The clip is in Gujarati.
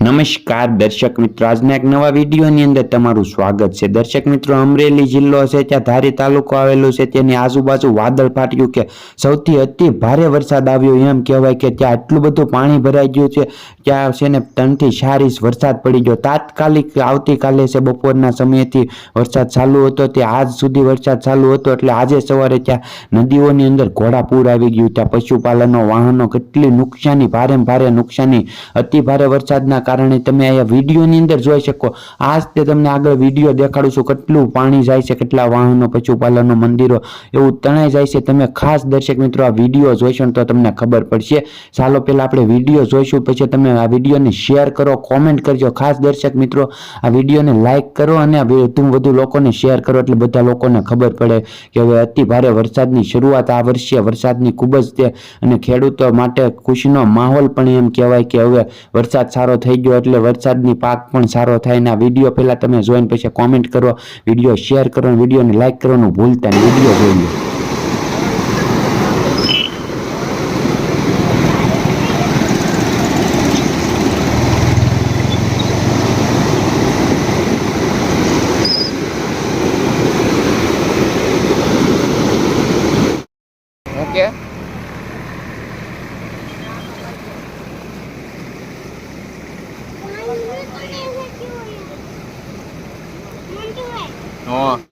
નમસ્કાર દર્શક મિત્રો, આજના એક નવા વિડીયોની અંદર તમારું સ્વાગત છે. દર્શક મિત્રો, અમરેલી જિલ્લો છે, ત્યાં ધારી તાલુકો આવેલું છે, તેની આજુબાજુ વાદળ ફાટ્યું કે સૌથી અતિ ભારે વરસાદ આવ્યો. એમ કહેવાય કે ત્યાં આટલું બધું પાણી ભરાઈ ગયું છે, ત્યાં છે ને ત્રણથી ચાર ઇંચ વરસાદ પડી ગયો. તાત્કાલિક આવતીકાલે છે, બપોરના સમયથી વરસાદ ચાલુ હતો. તે આજ સુધી વરસાદ ચાલુ હતો એટલે આજે સવારે ત્યાં નદીઓની અંદર ઘોડાપૂર આવી ગયું. ત્યાં પશુપાલનો, વાહનો કેટલી નુકસાની ભારે ભારે નુકસાની, અતિ ભારે વરસાદના કારણે તમે અહીંયા વિડીયોની અંદર જોઈ શકો. આ તે તમને આગળ વીડિયો દેખાડું છું, કેટલું પાણી જાય છે, કેટલા વાહનો, પશુપાલનો મંદિરો, એવું તણાઈ જાય છે. તમે ખાસ દર્શક મિત્રો આ વીડિયો જોઈશો તો તમને ખબર પડશે. ચાલો પહેલાં આપણે વીડિયો જોઈશું, પછી તમે આ વિડીયોને શેર કરો, કોમેન્ટ કરજો. ખાસ દર્શક મિત્રો, આ વિડીયોને લાઇક કરો અને વધુ વધુ લોકોને શેર કરો એટલે બધા લોકોને ખબર પડે કે હવે અતિ ભારે વરસાદની શરૂઆત આ વર્ષે. વરસાદની ખૂબ જ તે અને ખેડૂતો માટે ખુશીનો માહોલ પણ એમ કહેવાય કે હવે વરસાદ સારો થઈ ગયો એટલે વરસાદની પાક પણ સારો થાય ને આ વીડિયો પહેલાં તમે જોઈને પછી કોમેન્ટ કરો, વીડિયો શેર કરો વિડીયોને લાઇક કરવાનું ભૂલતા નહીં, વીડિયો જોઈ ઓકે No.